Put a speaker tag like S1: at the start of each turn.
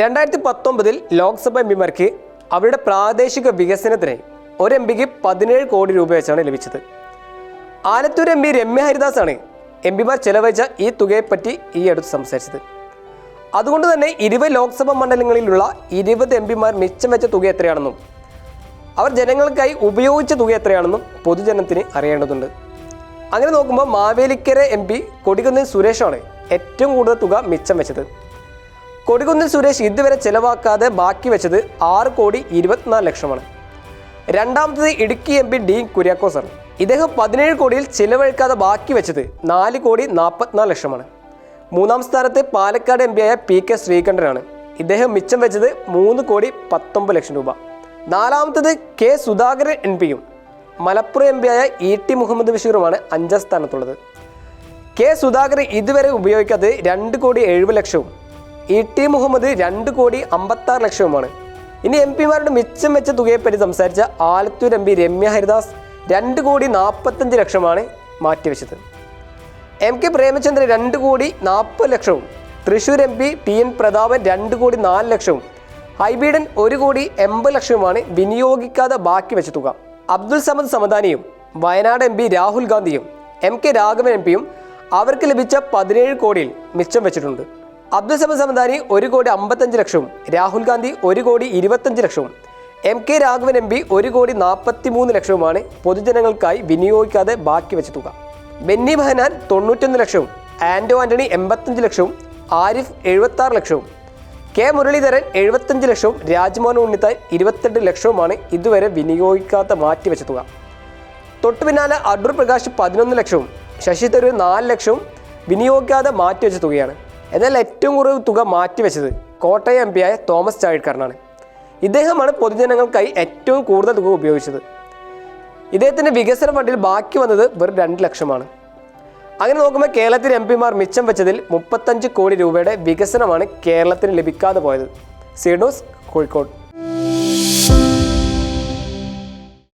S1: രണ്ടായിരത്തി പത്തൊമ്പതിൽ ലോക്സഭ എം പിമാർക്ക് അവരുടെ പ്രാദേശിക വികസനത്തിന് ഒരു എം പിക്ക് പതിനേഴ് കോടി രൂപ വെച്ചാണ് ലഭിച്ചത്. ആലത്തൂർ എം പി രമ്യ ആണ് എം പിമാർ ചെലവഴിച്ച ഈ തുകയെപ്പറ്റി ഈ അടുത്ത് സംസാരിച്ചത്. അതുകൊണ്ട് തന്നെ ഇരുപത് ലോക്സഭാ മണ്ഡലങ്ങളിലുള്ള ഇരുപത് എം പിമാർ മിച്ചം വെച്ച തുക എത്രയാണെന്നും അവർ ജനങ്ങൾക്കായി ഉപയോഗിച്ച തുക എത്രയാണെന്നും പൊതുജനത്തിന് അറിയേണ്ടതുണ്ട്. അങ്ങനെ നോക്കുമ്പോൾ മാവേലിക്കര എം പി കൊടികുന്നിൽ സുരേഷാണ് ഏറ്റവും കൂടുതൽ തുക മിച്ചം വെച്ചത്. കൊടികുന്നിൽ സുരേഷ് ഇതുവരെ ചെലവാക്കാതെ ബാക്കി വെച്ചത് ആറ് കോടി ഇരുപത്തിനാല് ലക്ഷമാണ്. രണ്ടാമത്തത് ഇടുക്കി എം പി ഡി കുര്യാക്കോസാണ്. ഇദ്ദേഹം പതിനേഴ് കോടിയിൽ ചിലവഴിക്കാതെ ബാക്കി വെച്ചത് നാല് കോടി നാൽപ്പത്തിനാല് ലക്ഷമാണ്. മൂന്നാം സ്ഥാനത്ത് പാലക്കാട് എം പിയായ പി കെ ശ്രീകണ്ഠനാണ്. ഇദ്ദേഹം മിച്ചം വെച്ചത് മൂന്ന് കോടി പത്തൊമ്പത് ലക്ഷം രൂപ. നാലാമത്തത് കെ സുധാകരൻ എം പിയും. മലപ്പുറം എം പിയായ ഇ ടി മുഹമ്മദ് ബഷീറുമാണ് അഞ്ചാം സ്ഥാനത്തുള്ളത്. കെ സുധാകരൻ ഇതുവരെ ഉപയോഗിക്കാതെ രണ്ട് കോടി എഴുപത് ലക്ഷവും ഇ ടി മുഹമ്മദ് രണ്ട് കോടി അമ്പത്താറ് ലക്ഷവുമാണ്. ഇനി എം പിമാരുടെ മിച്ചം വെച്ച തുകയെപ്പറ്റി സംസാരിച്ച ആലത്തൂർ എം പി രമ്യ ഹരിദാസ് രണ്ട് കോടി നാൽപ്പത്തഞ്ച് ലക്ഷമാണ് മാറ്റിവെച്ചത്. എം കെ പ്രേമചന്ദ്രൻ രണ്ട് കോടി നാൽപ്പത് ലക്ഷവും Thrissur M P T N Prathapan രണ്ട് കോടി നാല് ലക്ഷവും ഹൈബീഡൻ ഒരു കോടി എൺപത് ലക്ഷവുമാണ് വിനിയോഗിക്കാതെ ബാക്കി വെച്ച തുക. അബ്ദുൽ സമദ് സമദാനിയും വയനാട് എം പി രാഹുൽ ഗാന്ധിയും എം കെ രാഘവൻ എം പിയും അവർക്ക് ലഭിച്ച പതിനേഴ് കോടിയിൽ മിച്ചം വെച്ചിട്ടുണ്ട്. അബ്ദുൽ സമദ് സമദാനി ഒരു കോടി അമ്പത്തഞ്ച് ലക്ഷവും രാഹുൽ ഗാന്ധി ഒരു കോടി ഇരുപത്തഞ്ച് ലക്ഷവും. M K Raghavan M P ഒരു കോടി നാൽപ്പത്തി മൂന്ന് ലക്ഷവുമാണ് പൊതുജനങ്ങൾക്കായി വിനിയോഗിക്കാതെ ബാക്കി വെച്ച തുക. ബെന്നി ബഹനാൻ തൊണ്ണൂറ്റൊന്ന് ലക്ഷവും ആന്റോ ആന്റണി എൺപത്തഞ്ച് ലക്ഷവും ആരിഫ് എഴുപത്താറ് ലക്ഷവും. കെ മുരളീധരൻ എഴുപത്തഞ്ച് ലക്ഷവും രാജ്മോഹൻ ഉണ്ണിത്താൻ ഇരുപത്തെട്ട് ലക്ഷവുമാണ് ഇതുവരെ വിനിയോഗിക്കാത്ത മാറ്റിവെച്ച തുക. തൊട്ടു പിന്നാലെ അടൂർ പ്രകാശ് പതിനൊന്ന് ലക്ഷവും ശശി തരൂർ നാല് ലക്ഷവും വിനിയോഗിക്കാതെ മാറ്റിവെച്ച തുകയാണ്. എന്നാൽ ഏറ്റവും കുറവ് തുക മാറ്റിവെച്ചത് കോട്ടയം എം പിയായ തോമസ് ചാഴിക്കാരനാണ്. ഇദ്ദേഹമാണ് പൊതുജനങ്ങൾക്കായി ഏറ്റവും കൂടുതൽ തുക ഉപയോഗിച്ചത്. ഇദ്ദേഹത്തിന്റെ വികസന ഫണ്ടിൽ ബാക്കി വന്നത് വെറും രണ്ട് ലക്ഷമാണ്. അങ്ങനെ നോക്കുമ്പോൾ കേരളത്തിലെ എം പിമാർ മിച്ചം വെച്ചതിൽ മുപ്പത്തഞ്ച് കോടി രൂപയുടെ വികസനമാണ് കേരളത്തിന് ലഭിക്കാതെ പോയത്. സീഡോസ് കോഴിക്കോട്.